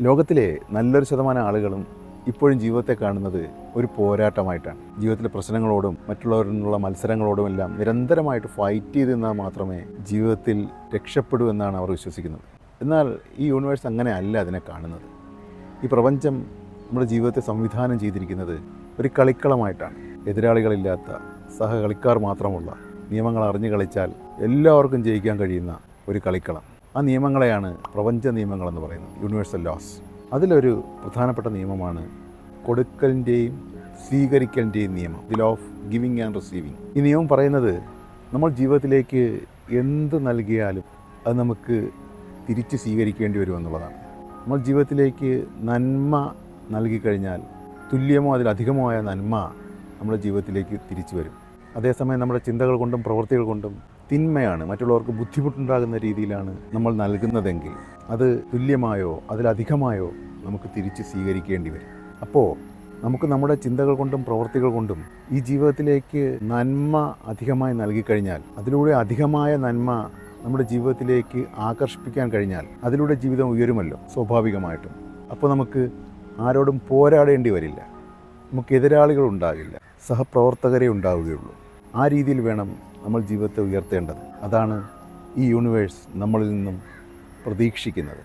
ലോകത്തിലെ നല്ലൊരു ശതമാനം ആളുകളും ഇപ്പോഴും ജീവിതത്തെ കാണുന്നത് ഒരു പോരാട്ടമായിട്ടാണ്. ജീവിതത്തിലെ പ്രശ്നങ്ങളോടും മറ്റുള്ളവരിൽ നിന്നുള്ള മത്സരങ്ങളോടും എല്ലാം നിരന്തരമായിട്ട് ഫൈറ്റ് ചെയ്ത് നിന്നാൽ മാത്രമേ ജീവിതത്തിൽ രക്ഷപ്പെടൂ എന്നാണ് അവർ വിശ്വസിക്കുന്നത്. എന്നാൽ ഈ യൂണിവേഴ്സ് അങ്ങനെ അല്ല അതിനെ കാണുന്നത്. ഈ പ്രപഞ്ചം നമ്മുടെ ജീവിതത്തെ സംവിധാനം ചെയ്തിരിക്കുന്നത് ഒരു കളിക്കളമായിട്ടാണ്. എതിരാളികളില്ലാത്ത സഹകളിക്കാർ മാത്രമുള്ള നിയമങ്ങൾ അറിഞ്ഞു കളിച്ചാൽ എല്ലാവർക്കും ജയിക്കാൻ കഴിയുന്ന ഒരു കളിക്കളം. ആ നിയമങ്ങളെയാണ് പ്രപഞ്ച നിയമങ്ങളെന്ന് പറയുന്നത് യൂണിവേഴ്സൽ ലോസ് അതിലൊരു പ്രധാനപ്പെട്ട നിയമമാണ് കൊടുക്കലിന്റെയും സ്വീകരിക്കലിന്റെയും നിയമം the law of giving and receiving ഈ നിയമം പറയുന്നത് നമ്മൾ ജീവിതത്തിലേക്ക് എന്ത് നൽകിയാലും അത് നമുക്ക് തിരിച്ച് സ്വീകരിക്കേണ്ടി വരുമെന്നുള്ളതാണ് നമ്മൾ ജീവിതത്തിലേക്ക് നന്മ നൽകിക്കഴിഞ്ഞാൽ തുല്യമോ അതിലധികമോ ആയ നന്മ നമ്മുടെ ജീവിതത്തിലേക്ക് തിരിച്ചു വരും. അതേസമയം നമ്മുടെ ചിന്തകൾ കൊണ്ടും പ്രവൃത്തികൾ കൊണ്ടും തിന്മയാണ് മറ്റുള്ളവർക്ക് ബുദ്ധിമുട്ടുണ്ടാകുന്ന രീതിയിലാണ് നമ്മൾ നൽകുന്നതെങ്കിൽ അത് തുല്യമായോ അതിലധികമായോ നമുക്ക് തിരിച്ച് സ്വീകരിക്കേണ്ടി വരും. അപ്പോൾ നമുക്ക് നമ്മുടെ ചിന്തകൾ കൊണ്ടും പ്രവൃത്തികൾ കൊണ്ടും ഈ ജീവിതത്തിലേക്ക് നന്മ അധികമായി നൽകിക്കഴിഞ്ഞാൽ അതിലൂടെ അധികമായ നന്മ നമ്മുടെ ജീവിതത്തിലേക്ക് ആകർഷിപ്പിക്കാൻ കഴിഞ്ഞാൽ അതിലൂടെ ജീവിതം ഉയരുമല്ലോ സ്വാഭാവികമായിട്ടും. അപ്പോൾ നമുക്ക് ആരോടും പോരാടേണ്ടി വരില്ല. നമുക്ക് എതിരാളികൾ ഉണ്ടാകില്ല. സഹപ്രവർത്തകരെ ഉണ്ടാവുകയുള്ളൂ. ആ രീതിയിൽ വേണം നമ്മൾ ജീവിതത്തെ ഉയർത്തേണ്ടത്. അതാണ് ഈ യൂണിവേഴ്സ് നമ്മളിൽ നിന്നും പ്രതീക്ഷിക്കുന്നത്.